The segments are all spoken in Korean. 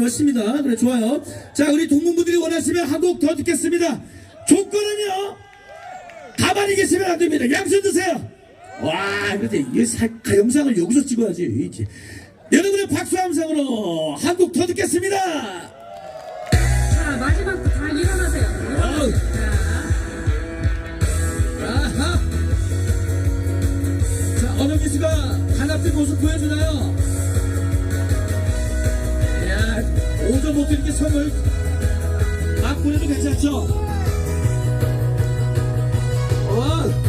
멋있습니다. 그래, 좋아요. 자, 우리 동문분들이 원하시면 한 곡 더 듣겠습니다. 조건은요, 가만히 계시면 안 됩니다. 양손 드세요. 와, 근데 이 사- 영상을 여기서 찍어야지. 이제. 여러분의 박수 함성으로 한 곡 더 듣겠습니다. 자, 마지막도 다 일어나세요. 어우. 자, 아하. 자, 어명기 씨가 단합된 모습 보여주나요? 야, 5점 못 드리게 선물 막 보내도 괜찮죠? 어.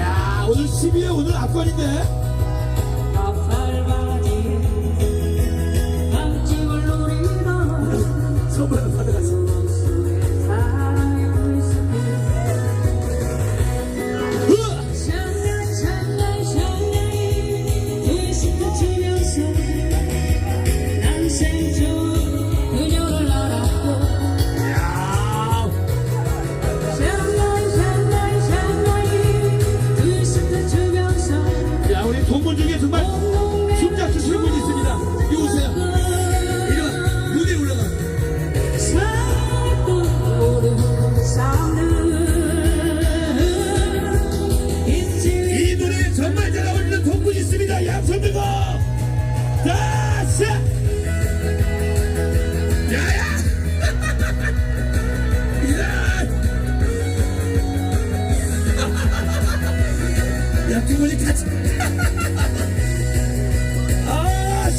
아, 오늘 12회 오늘 압권인데?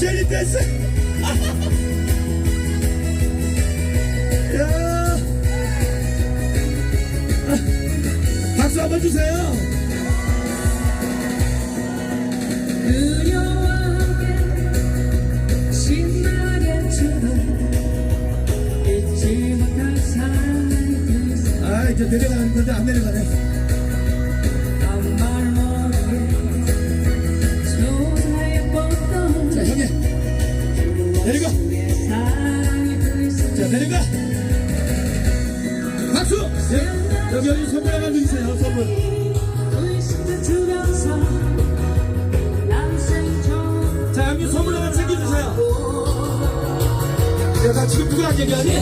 아, 쉐리 댄스 야. 아, 박수 한번 주세요. 함께 신나게 추던 잊지 못할 사랑의 그 아, 이제 내려가는 건데 안 내려가네. 네. 여기, 여기 선물 하나 주세요, 선물. 자, 여기 선물 하나 챙겨주세요. 야, 나 지금 누구랑 얘기하니?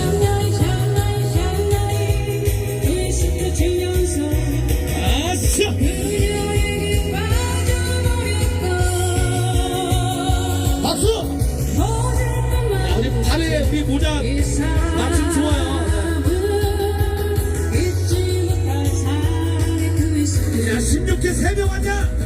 박수! 우리 발에 우리 모자 잊지